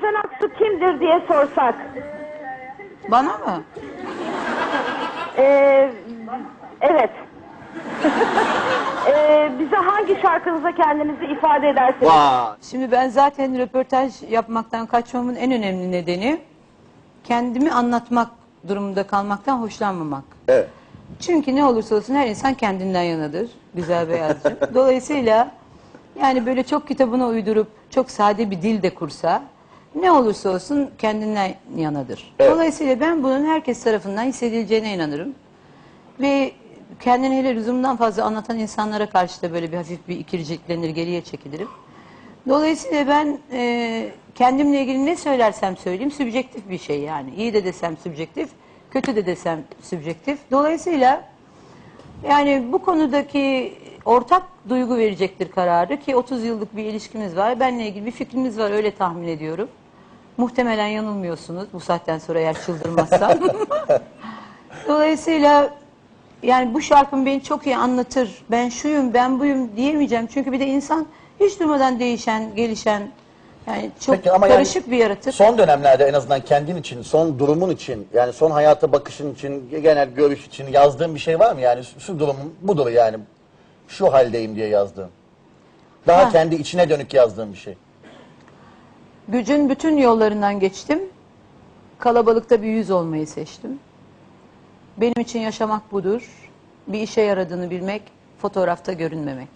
Sezen Aksu kimdir diye sorsak. Bana mı? Ee, evet. Ee, bize hangi şarkınıza kendinizi ifade edersiniz? Vay. Şimdi ben zaten röportaj yapmaktan kaçmamın en önemli nedeni kendimi anlatmak durumunda kalmaktan hoşlanmamak. Evet. Çünkü ne olursa olsun her insan kendinden yanadır. Güzel Beyazcığım. Dolayısıyla yani böyle çok kitabına uydurup çok sade bir dil de kursa ne olursa olsun kendinden yanadır. Evet. Dolayısıyla ben bunun herkes tarafından hissedileceğine inanırım. Ve kendini hele lüzumdan fazla anlatan insanlara karşı da böyle bir hafif bir ikirciklenir, geriye çekilirim. Dolayısıyla ben e, kendimle ilgili ne söylersem söyleyeyim sübjektif bir şey yani. İyi de desem sübjektif, kötü de desem sübjektif. Dolayısıyla yani bu konudaki ortak duygu verecektir kararı ki 30 yıllık bir ilişkimiz var. Benle ilgili bir fikrimiz var öyle tahmin ediyorum. Muhtemelen yanılmıyorsunuz bu saatten sonra eğer çıldırmazsam. Dolayısıyla yani bu şarkım beni çok iyi anlatır. Ben şuyum, ben buyum diyemeyeceğim. Çünkü bir de insan hiç durmadan değişen, gelişen, yani çok Peki ama yani karışık bir yaratık. Son dönemlerde en azından kendin için, son durumun için, yani son hayata bakışın için, genel görüş için yazdığın bir şey var mı? Yani şu, durumum budur yani. Şu haldeyim diye yazdığın. Daha Ha. kendi içine dönük yazdığın bir şey. Gücün bütün yollarından geçtim. Kalabalıkta bir yüz olmayı seçtim. Benim için yaşamak budur. Bir işe yaradığını bilmek, fotoğrafta görünmemek.